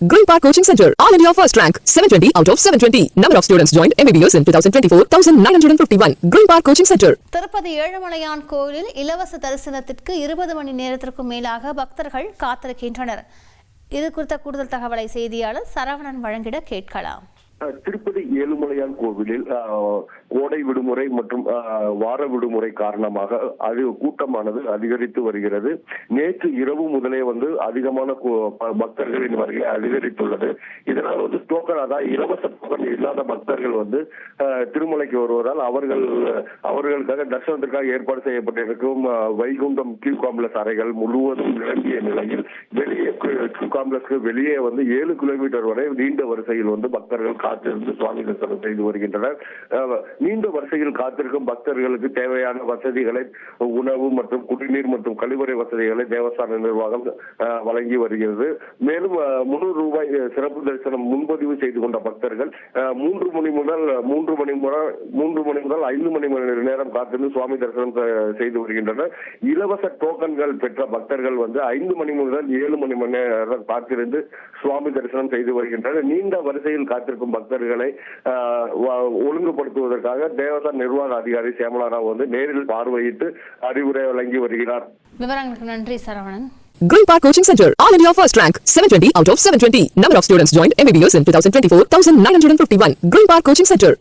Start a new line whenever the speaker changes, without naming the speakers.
Green Park Coaching Center, All India First Rank, 720 out of 720. Number of students joined MBBS in 2024, 1951. Green Park Coaching Center.
Tirupati Ezhumalaiyan கோயிலில் இலவச தரிசனத்திற்கு இருபது மணி நேரத்திற்கும் மேலாக பக்தர்கள் காத்திருக்கின்றனர் இது குறித்த கூடுதல் தகவலை செய்தியாளர் சரவணன் வழங்கிட கேட்கலாம்
திருப்பதி ஏழுமலையான் கோவிலில் கோடை விடுமுறை மற்றும் வார விடுமுறை காரணமாக அது கூட்டமானது அதிகரித்து வருகிறது. நேற்று இரவு முதலே வந்து அதிகமான ப- பக்தர்களின் வருகை அதிகரித்துள்ளது. இதனால் வந்து டோக்கன் அதாவது இலவச டோக்கன் இல்லாத பக்தர்கள் வந்து திருமலைக்கு வருவதால் அவர்கள் அவர்களுக்காக தரிசனத்திற்காக ஏற்பாடு செய்யப்பட்டிருக்கும் வைகுண்டம் கியூ காம்ப்ளெக்ஸ் அறைகள் முழுவதும் நிரம்பிய நிலையில் வெளியே கியூ காம்ப்ளெக்ஸ்க்கு வெளியே வந்து ஏழு கிலோமீட்டர் வரை நீண்ட வரிசையில் வந்து பக்தர்கள் காத்திருந்து சுவாமி தரிசனம் செய்து வருகின்றனர். நீண்ட வரிசையில் காத்திருக்கும் பக்தர்களுக்கு தேவையான வசதிகளை உணவு மற்றும் குடிநீர் மற்றும் கழிவறை வசதிகளை தேவஸ்தான நிர்வாகம் வழங்கி வருகிறது. மேலும் முன்னூறு ரூபாய் சிறப்பு தரிசனம் முன்பதிவு செய்து கொண்ட பக்தர்கள் மூன்று மணி முதல் மூன்று மணி முதல் மூன்று மணி முதல் ஐந்து மணி மணி நேரம் காத்திருந்து சுவாமி தரிசனம் செய்து வருகின்றனர். இலவச டோக்கன்கள் பெற்ற பக்தர்கள் வந்து ஐந்து மணி முதல் ஏழு மணி மணி நேரம் காத்திருந்து சுவாமி தரிசனம் செய்து வருகின்றனர். நீண்ட வரிசையில் காத்திருக்கும் பக்தர்களை ஒழுங்குபடுத்துவதற்காக தேவஸ்தான நிர்வாக அதிகாரி சேமலா ராவ் வந்து நேரில் பார்வையிட்டு அறிவுரை வழங்கி வருகிறார்
விவரங்களுக்கு நன்றி Saravanan
Green Park Coaching Center, All India First Rank, 720 out of 720. Number of students joined MBBS in 2024, 1951. Green Park Coaching Center.